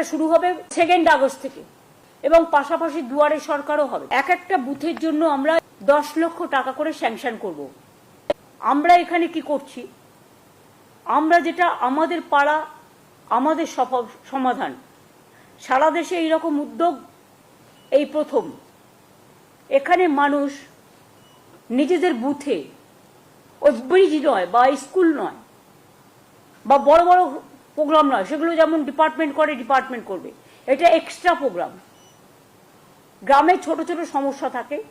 এটা শুরু হবে সেকেন্ড আগস্ট থেকে। এবং পাশাপাশি দুয়ারে সরকারও হবে। এক একটা বুথের জন্য আমরা দশ লক্ষ টাকা করে স্যাংশন করব। আমরা এখানে কি করছি? আমরা যেটা আমাদের পাড়া, আমাদের সমাধান। সারা দেশে এইরকম উদ্যোগ এই প্রথম। এখানে মানুষ নিজেদের বুথে, ওই ব্রিজ নয় বা স্কুল নয়, বা বড় বড় প্রোগ্রাম নয়, সেগুলো যেমন ডিপার্টমেন্ট করে ডিপার্টমেন্ট করবে। এটা এক্সট্রা প্রোগ্রাম গ্রামে ছোট ছোট সমস্যা থাকে,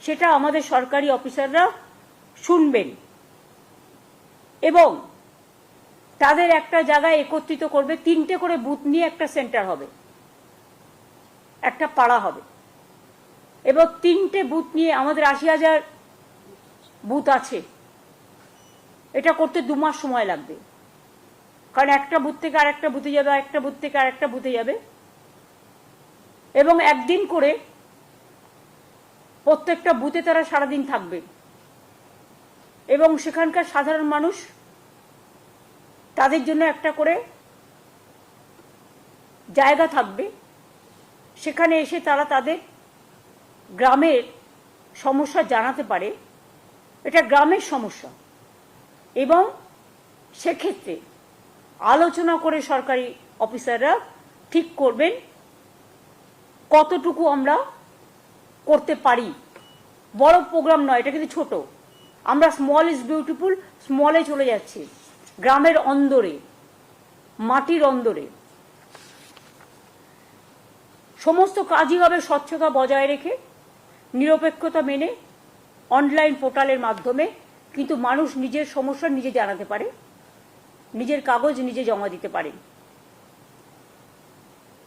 সেটা আমাদের সরকারি অফিসাররা শুনবেন। এবং তাদের একটা জায়গায় একত্রিত করবে, তিনটে করে বুথ নিয়ে একটা সেন্টার হবে। একটা পাড়া হবে। এবং তিনটে বুথ নিয়ে আমাদের আশি হাজার বুথ আছে। এটা করতে দু মাস সময় লাগবে। কারণ একটা বুথ থেকে আরেকটা বুথে যাবে, আরেকটা বুথ থেকে আরেকটা বুথে যাবে। এবং একদিন করে প্রত্যেকটা বুথে তারা সারাদিন থাকবে। এবং সেখানকার সাধারণ মানুষ তাদের জন্য একটা করে জায়গা থাকবে। সেখানে এসে তারা তাদের গ্রামের সমস্যা জানাতে পারে। এটা গ্রামের সমস্যা। এবং সেক্ষেত্রে আলোচনা করে সরকারি অফিসাররা ঠিক করবেন কতটুকু আমরা করতে পারি। বড় প্রোগ্রাম নয়, এটা কিন্তু ছোট। আমরা স্মল ইজ বিউটিফুল স্মলে চলে যাচ্ছি। গ্রামের অন্দরে, মাটির অন্দরে। সমস্ত কাজই হবে স্বচ্ছতা বজায় রেখে, নিরপেক্ষতা মেনে অনলাইন পোর্টালের মাধ্যমে। কিন্তু মানুষ নিজের সমস্যা নিজে জানাতে পারে। নিজের কাগজ নিজে জমা দিতে পারে।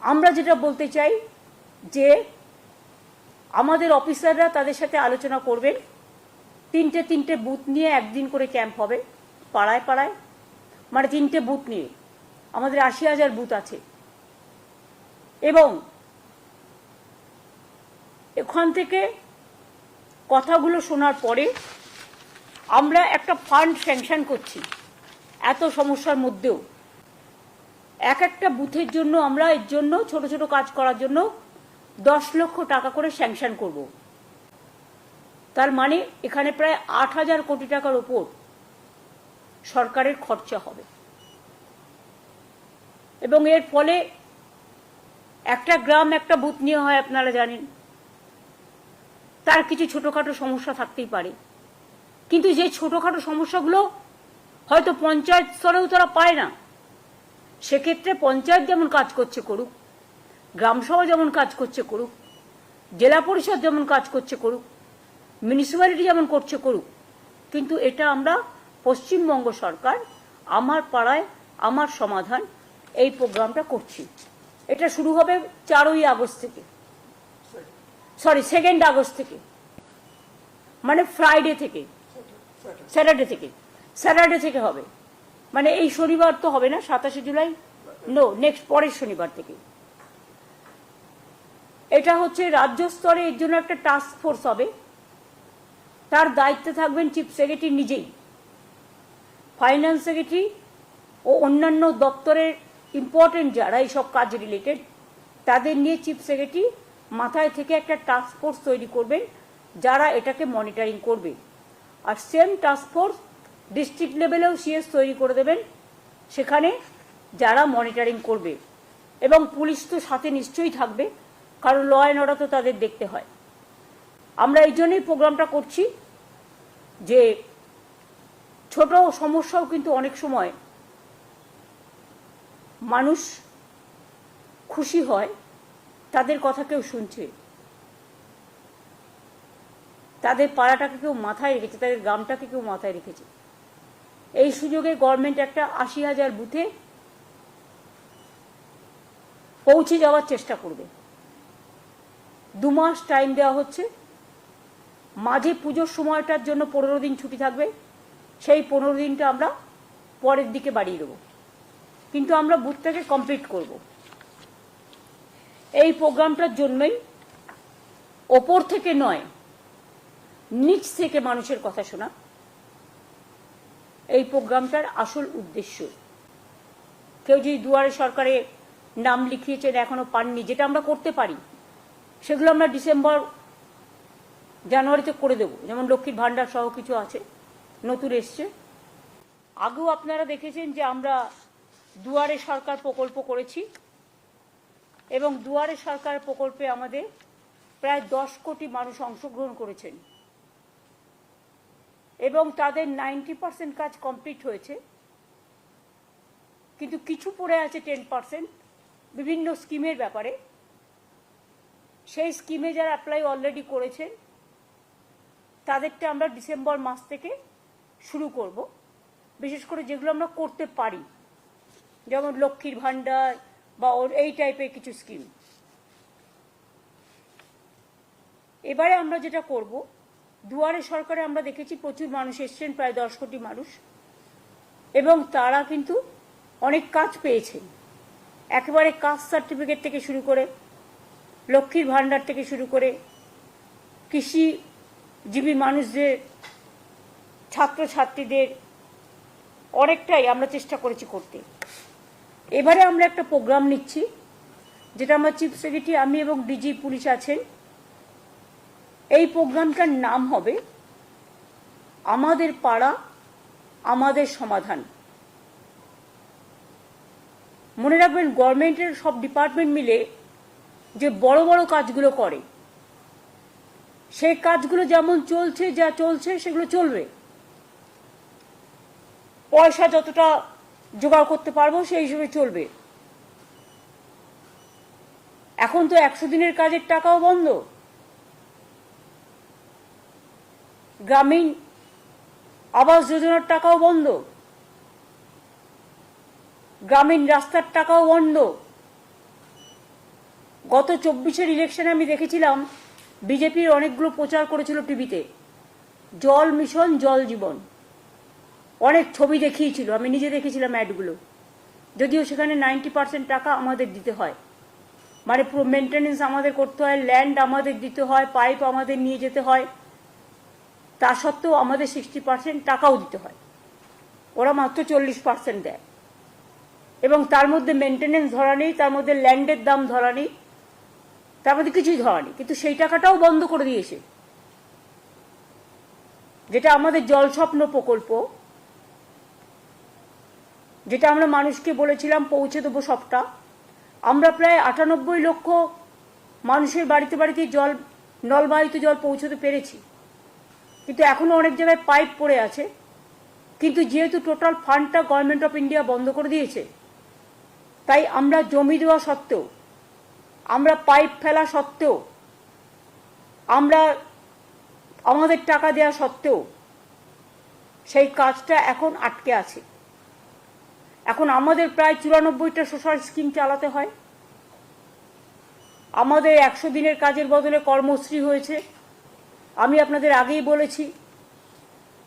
আমরা যেটা বলতে চাই যে, আমাদের অফিসাররা তাদের সাথে আলোচনা করবেন। তিনটে তিনটে বুথ নিয়ে একদিন করে ক্যাম্প হবে, পাড়ায় পাড়ায়। মানে তিনটে বুথ নিয়ে। আমাদের আশি হাজার বুথ আছে। এবং এখান থেকে কথাগুলো শোনার পরে আমরা একটা ফান্ড স্যাংশন করছি। এত সমস্যার মধ্যেও। এক একটা বুথের জন্য আমরা এর জন্য ছোট ছোট কাজ করার জন্য দশ লক্ষ টাকা করে স্যাংশন করব। তার মানে এখানে প্রায় আট হাজার কোটি টাকার ওপর সরকারের খরচা হবে। এবং এর ফলে একটা গ্রাম, একটা বুথ নিয়ে হয় আপনারা জানেন। তার কিছু ছোটোখাটো সমস্যা থাকতেই পারে। কিন্তু যে ছোটোখাটো সমস্যাগুলো হয়তো পঞ্চায়েত স্তরেও তারা পায় না। সেক্ষেত্রে পঞ্চায়েত যেমন কাজ করছে করুক গ্রামসভা যেমন কাজ করছে করুক, জেলা পরিষদ যেমন কাজ করছে করুক মিউনিসিপ্যালিটি যেমন করছে করুক, কিন্তু এটা আমরা পশ্চিমবঙ্গ সরকার, আমার পাড়ায় আমার সমাধান এই প্রোগ্রামটা করছি। এটা শুরু হবে চারই আগস্ট থেকে। সরি সেকেন্ড আগস্ট থেকে। মানে ফ্রাইডে থেকে। স্যাটারডে থেকে। স্যাটারডে থেকে হবে। মানে এই শনিবার তো হবে না, সাতাশে জুলাই? নো নেক্সট পরের শনিবার থেকে। এটা হচ্ছে রাজ্য স্তরে এর জন্য একটা টাস্ক ফোর্স হবে। তার দায়িত্বে থাকবেন চিফ সেক্রেটারি নিজেই। ফাইন্যান্স সেক্রেটারি ও অন্যান্য দপ্তরের ইম্পর্টেন্ট যারা এইসব কাজ রিলেটেড তাদের নিয়ে চিফ সেক্রেটারি মাথায় থেকে একটা টাস্ক ফোর্স তৈরি করবেন, যারা এটাকে মনিটরিং করবে। আর সেম টাস্ক ফোর্স ডিস্ট্রিক্ট লেভেলেও সিএস তৈরি করে দেবেন। সেখানে যারা মনিটরিং করবে। এবং পুলিশ তো সাথে নিশ্চয়ই থাকবে, কারণ ল অ্যান্ড অর্ডার তো তাদের দেখতে হয়। আমরা এই জন্যই প্রোগ্রামটা করছি যে ছোট সমস্যাও কিন্তু অনেক সময় মানুষ খুশি হয়, তাদের কথা কেউ শুনছে। তাদের পাড়াটাকে কেউ মাথায় রেখেছে, তাদের গ্রামটাকে কেউ মাথায় রেখেছে। এই সুযোগে গভর্নমেন্ট একটা আশি হাজার বুথে পৌঁছে যাওয়ার চেষ্টা করবে। দু মাস টাইম দেওয়া হচ্ছে। মাঝে পুজোর সময়টার জন্য পনেরো দিন ছুটি থাকবে। সেই পনেরো দিনটা আমরা পরের দিকে বাড়িয়ে দেবো। কিন্তু আমরা বুথটাকে কমপ্লিট করব। এই প্রোগ্রামটার জন্যই ওপর থেকে নয়, নিচ থেকে মানুষের কথা শোনা। এই প্রোগ্রামটার আসল উদ্দেশ্য। কেউ যদি দুয়ারে সরকারে নাম লিখিয়েছেন, এখনও পাননি, যেটা আমরা করতে পারি, সেগুলো আমরা ডিসেম্বর, জানুয়ারিতে করে দেবো। যেমন লক্ষ্মীর ভাণ্ডার সহ কিছু আছে, নতুন এসছে। আগেও আপনারা দেখেছেন যে আমরা দুয়ারে সরকার প্রকল্প করেছি এবং দুয়ারে সরকার প্রকল্পে আমাদের প্রায় দশ কোটি মানুষ অংশগ্রহণ করেছেন। এবং তাদের নাইনটি পার্সেন্ট কাজ কমপ্লিট হয়েছে। কিন্তু কিছু পড়ে আছে টেন পার্সেন্ট, বিভিন্ন স্কিমের ব্যাপারে। সেই স্কিমে যারা অ্যাপ্লাই অলরেডি করেছেন, তাদেরটা আমরা ডিসেম্বর মাস থেকে শুরু করব। বিশেষ করে যেগুলো আমরা করতে পারি, যেমন লক্ষ্মীর ভাণ্ডার বা ওর এই টাইপের কিছু স্কিম এবারে আমরা যেটা করব দুয়ারে সরকারে আমরা দেখেছি প্রচুর মানুষ এসছেন, প্রায় দশ কোটি মানুষ। এবং তারা কিন্তু অনেক কাজ পেয়েছেন। একেবারে কাস্ট সার্টিফিকেট থেকে শুরু করে, লক্ষ্মীর ভাণ্ডার থেকে শুরু করে, কৃষিজীবী মানুষদের, ছাত্রছাত্রীদের, অনেকটাই আমরা চেষ্টা করেছি করতে। এবারে আমরা একটা প্রোগ্রাম নিচ্ছি, যেটা আমার চিফ সেক্রেটারি আমি এবং ডিজি পুলিশ আছেন। এই প্রোগ্রামটার নাম হবে আমাদের পাড়া, আমাদের সমাধান। মনে রাখবেন, গভর্নমেন্টের সব ডিপার্টমেন্ট মিলে যে বড় বড় কাজগুলো করে, সেই কাজগুলো যেমন চলছে যা চলছে, সেগুলো চলবে। পয়সা যতটা জোগাড় করতে পারব, সেই হিসেবে চলবে। এখন তো একশো দিনের কাজের টাকাও বন্ধ। গ্রামীণ আবাস যোজনার টাকাও বন্ধ। গ্রামীণ রাস্তার টাকাও বন্ধ। গত চব্বিশের ইলেকশনে আমি দেখেছিলাম, বিজেপির অনেকগুলো প্রচার করেছিল টিভিতে। জল মিশন, জল জীবন। অনেক ছবি দেখিয়েছিল, আমি নিজে দেখেছিলাম অ্যাডগুলো। যদিও সেখানে নাইনটি পার্সেন্ট টাকা আমাদের দিতে হয়। মানে পুরো মেনটেনেন্স আমাদের করতে হয় ল্যান্ড আমাদের দিতে হয় পাইপ আমাদের নিয়ে যেতে হয়। তা সত্ত্বেও আমাদের সিক্সটি পার্সেন্ট টাকাও দিতে হয়। ওরা মাত্র চল্লিশ পার্সেন্ট দেয়। এবং তার মধ্যে মেনটেনেন্স ধরা নেই, তার মধ্যে ল্যান্ডের দাম ধরা নেই, তার মধ্যে কিছুই ধরা নেই। কিন্তু সেই টাকাটাও বন্ধ করে দিয়েছে। যেটা আমাদের জল স্বপ্ন প্রকল্প, যেটা আমরা মানুষকে বলেছিলাম পৌঁছে দেবো সবটা। আমরা প্রায় আটানব্বই লক্ষ মানুষের বাড়িতে বাড়িতে জল, নলবাহিত জল পৌঁছতে পেরেছি। কিন্তু এখনও অনেক জায়গায় পাইপ পড়ে আছে। কিন্তু যেহেতু টোটাল ফান্ডটা গভর্নমেন্ট অফ ইন্ডিয়া বন্ধ করে দিয়েছে, তাই আমরা জমি দেওয়া সত্ত্বেও, আমরা পাইপ ফেলা সত্ত্বেও, আমরা আমাদের টাকা দেওয়া সত্ত্বেও সেই কাজটা এখন আটকে আছে। এখন আমাদের প্রায় চুরানব্বইটা সোশ্যাল স্কিম চালাতে হয়। আমাদের একশো দিনের কাজের বদলে কর্মশ্রী হয়েছে। আমি আপনাদের আগেই বলেছি,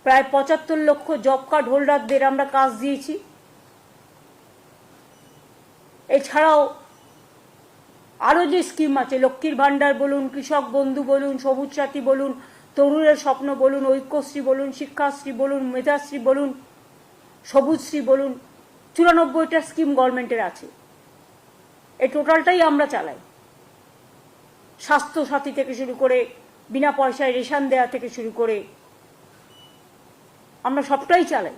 প্রায় পঁচাত্তর লক্ষ জব কার্ড হোল্ডারদের আমরা কাজ দিয়েছি। এছাড়াও আরও যে স্কিম আছে, লক্ষ্মীর ভাণ্ডার বলুন, কৃষক বন্ধু বলুন, সবুজ সাথী বলুন, তরুণের স্বপ্ন বলুন, ঐক্যশ্রী বলুন, শিক্ষাশ্রী বলুন, মেধাশ্রী বলুন, সবুজশ্রী বলুন, চুরানব্বইটা স্কিম গভর্নমেন্টের আছে। এই টোটালটাই আমরা চালাই। স্বাস্থ্য সাথী থেকে শুরু করে বিনা পয়সায় রেশন দেওয়া থেকে শুরু করে আমরা সবটাই চালাই।